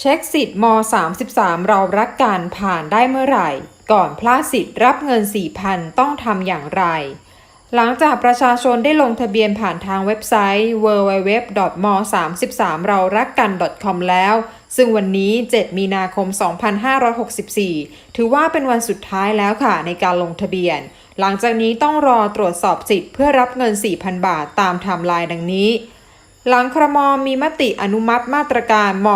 เช็คสิทธิ์ม 33 เรารักกันผ่านได้เมื่อไหร่ ก่อนพลาดสิทธิ์รับเงิน 4,000 ต้องทำอย่างไร หลังจากประชาชนได้ลงทะเบียนผ่านทางเว็บไซต์ www.m33 เรารักกัน .com แล้ว ซึ่งวันนี้ 7 มีนาคม 2564 ถือว่าเป็นวันสุดท้ายแล้วค่ะในการลงทะเบียน หลังจากนี้ต้องรอตรวจสอบสิทธิ์เพื่อรับเงิน 4,000 บาทตามไทม์ไลน์ดังนี้ หลังครมมีมติอนุมัติมาตรการม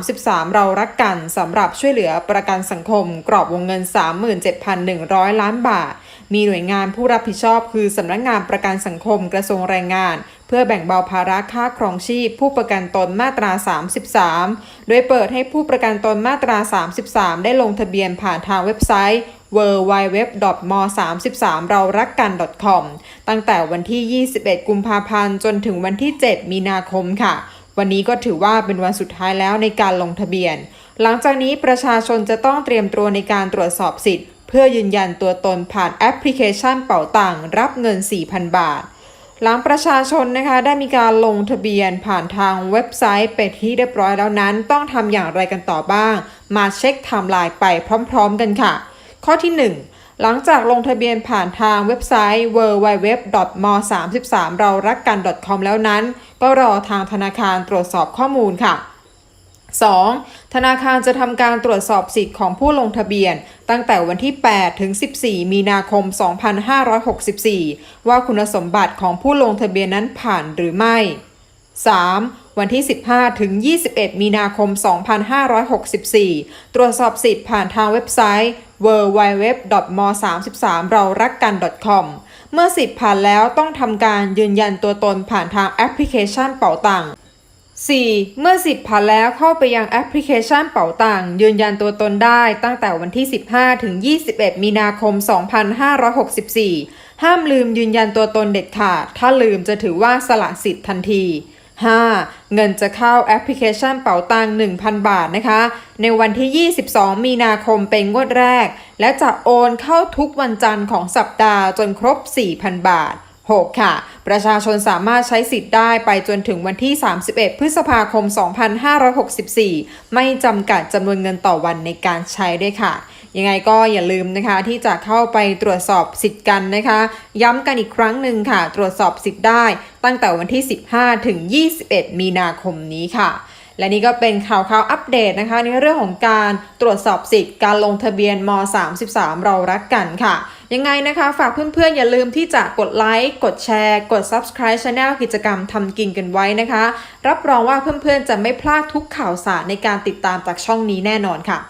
33 เรารักกันสำหรับช่วยเหลือประกันสังคม กรอบวงเงิน 37,100 ล้านบาท มีหน่วยงานผู้รับผิดชอบคือสำนักงงานประกันสังคมกระทรวงแรงงาน เพื่อแบ่งเบาภาระค่าครองชีพ ผู้ประกันตนมาตรา 33 โดยเปิดให้ผู้ประกันตนมาตรา 33 ได้ลงทะเบียนผ่านทางเว็บไซต์ www.m33 เรารักกัน .com ตั้งแต่วันที่ 21 กุมภาพันธ์ จนถึงวันที่ 7 มีนาคมค่ะ วันนี้ก็ถือว่าเป็นวันสุดท้ายแล้วในการลงทะเบียน หลังจากนี้ประชาชนจะต้องเตรียมตัวในการตรวจสอบสิทธิ์ เพื่อยืนยันตัวตนผ่านแอปพลิเคชันเป๋าตังรับเงิน 4,000 บาทหลังประชาชนนะคะได้มีการลงทะเบียนผ่านทางเว็บไซต์เป็นที่เรียบร้อยแล้วนั้น ต้องทำอย่างไรกันต่อบ้าง มาเช็คไทม์ไลน์ไปพร้อม ๆ กันค่ะ ข้อที่ 1 หลังจากลงทะเบียนผ่านทางเว็บไซต์ www.m33 เรารักกัน .com แล้วนั้น ก็รอทางธนาคารตรวจสอบข้อมูลค่ะ 2. ธนาคารจะทำการตรวจสอบสิทธิ์ของผู้ลงทะเบียน ตั้งแต่วันที่ 8 ถึง 14 มีนาคม 2564 ว่าคุณสมบัติของผู้ลงทะเบียนนั้นผ่านหรือไม่ 3. วันที่ 15 ถึง 21 มีนาคม 2564 ตรวจสอบสิทธิ์ผ่านทางเว็บไซต์ www.m33 เรารักกัน .com เมื่อสิทธิ์ผ่านแล้วต้องทำการยืนยันตัวตนผ่านทางแอปพลิเคชันเป๋าตังค์ 4. เมื่อสิทธิ์ผ่านแล้วเข้าไปยังแอปพลิเคชันเป๋าตังค์ยืนยันตัวตนได้ตั้งแต่วันที่ 15 ถึง 21 มีนาคม 2564 ห้ามลืมยืนยันตัวตนเด็ดขาด ถ้าลืมจะถือว่าสละสิทธิ์ทันที 5. เงินจะเข้าแอปพลิเคชันเป๋าตังค์1,000 บาทนะคะ ในวันที่ 22 มีนาคมเป็นงวดแรก และจะโอนเข้าทุกวันจันทร์ของสัปดาห์จนครบ 4,000 บาท 6. ค่ะ ประชาชนสามารถใช้สิทธิ์ได้ไปจนถึงวันที่ 31 พฤษภาคม 2564 ไม่จำกัดจำนวนเงินต่อวันในการใช้ด้วยค่ะ ยังไงก็อย่าลืมนะคะที่จะเข้าไปตรวจสอบสิทธิ์กันนะคะ ย้ำกันอีกครั้งหนึ่งค่ะ ตรวจสอบสิทธิ์ได้ตั้งแต่วันที่ 15 ถึง 21 มีนาคมนี้ค่ะ และนี่ก็เป็นข่าวข่าวอัปเดตนะคะ ในเรื่องของการตรวจสอบสิทธิ์การลงทะเบียนม 33 เรารักกันค่ะ ยังไงนะคะ ฝากเพื่อนๆ อย่าลืมที่จะกดไลค์กดแชร์ กด Subscribe Channel กิจกรรมทำกินกันไว้นะคะ รับรองว่าเพื่อนๆ จะไม่พลาดทุกข่าวสารในการติดตามจากช่องนี้แน่นอนค่ะ